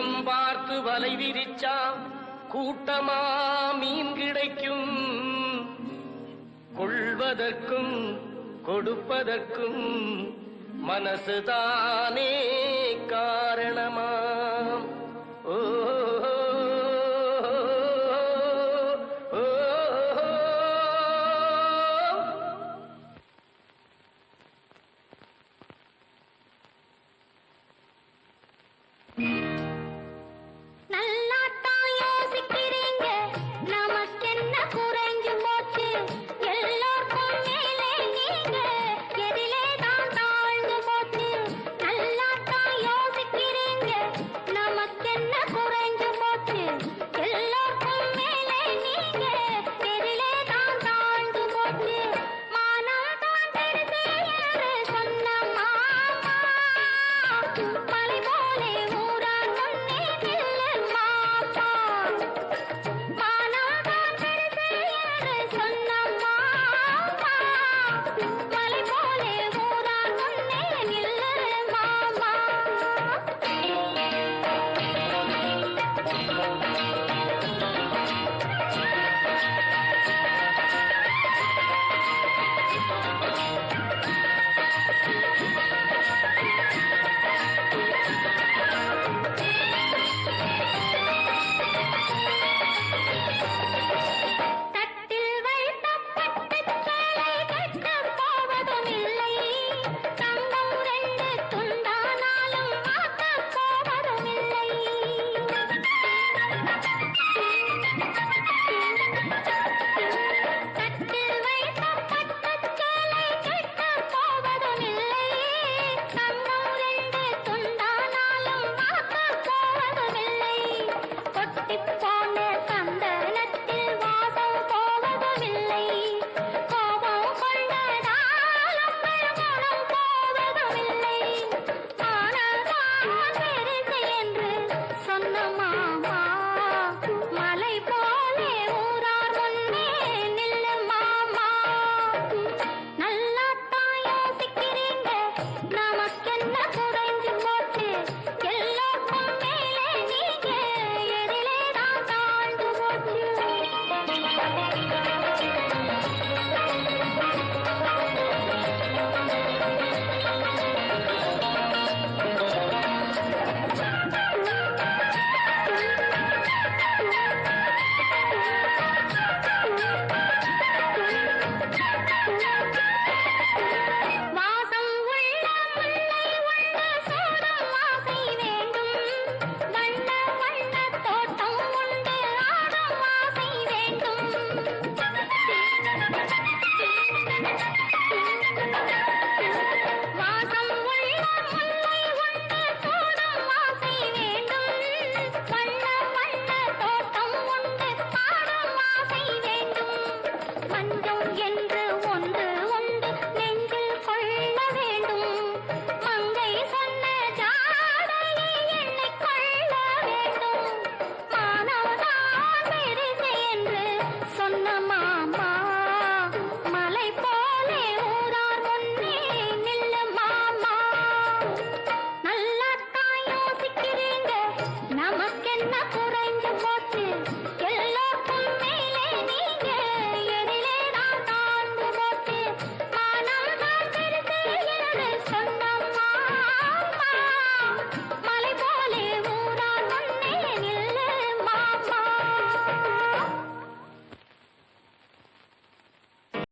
கூட்டம் பார்த்து வலை விரிச்சா கூட்டமா மீன் கிடைக்கும். கொள்வதற்கும் கொடுப்பதற்கும் மனசுதானே காரணமா?